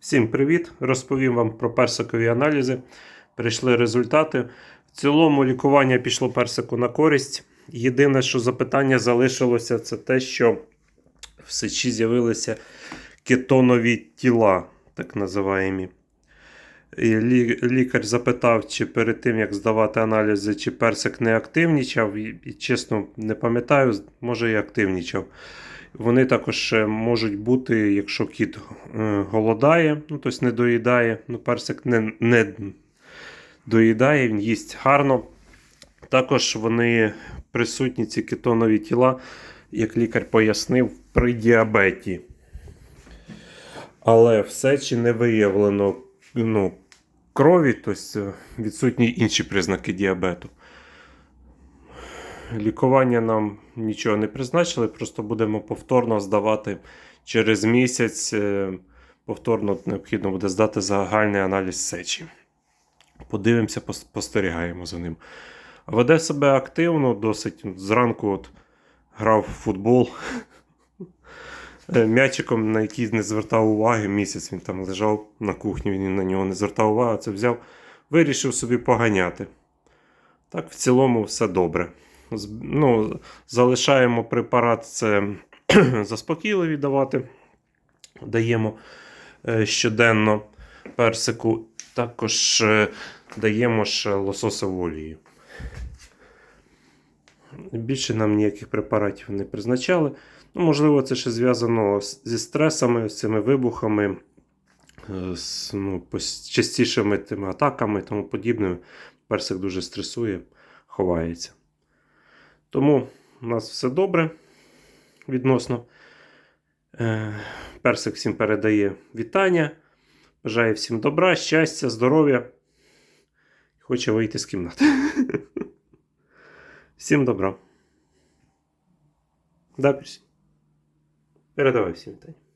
Всім привіт! Розповім вам про персикові аналізи. Прийшли результати. В цілому лікування пішло персику на користь. Єдине, що запитання залишилося, це те, що в сечі з'явилися кетонові тіла, так називаємо. І лікар запитав, чи перед тим, як здавати аналізи, чи персик не активнічав. І, чесно, не пам'ятаю, може і активнічав. Вони також е, можуть бути, якщо кіт е, голодає, ну тобто не доїдає. Ну, персик не, не доїдає, він їсть гарно. Також вони присутні, ці кетонові тіла, як лікар пояснив, при діабеті. Але в сечі не виявлено ну, крові, тобто відсутні інші признаки діабету. Лікування нам нічого не призначили, просто будемо повторно здавати через місяць. е, Повторно необхідно буде здати загальний аналіз сечі. Подивимося, спостерігаємо за ним. Веде себе активно, досить зранку от грав в футбол. Е, М'ячиком, на який не звертав уваги, місяць він там лежав на кухні, він на нього не звертав уваги, це взяв, вирішив собі поганяти. Так, в цілому все добре. Ну, залишаємо препарат, це заспокійливі давати. Даємо е, щоденно персику. Також е, даємо ще лососову олію. Більше нам ніяких препаратів не призначали. Ну, можливо, це ще зв'язано зі стресами, з цими вибухами, е, з ну, частішими тими атаками і тому подібним. Персик дуже стресує, ховається. Тому у нас все добре відносно. Е, Персик всім передає вітання. Бажає всім добра, щастя, здоров'я. Хоче вийти з кімнати. Всім добра. Да, Передавай всім вітання.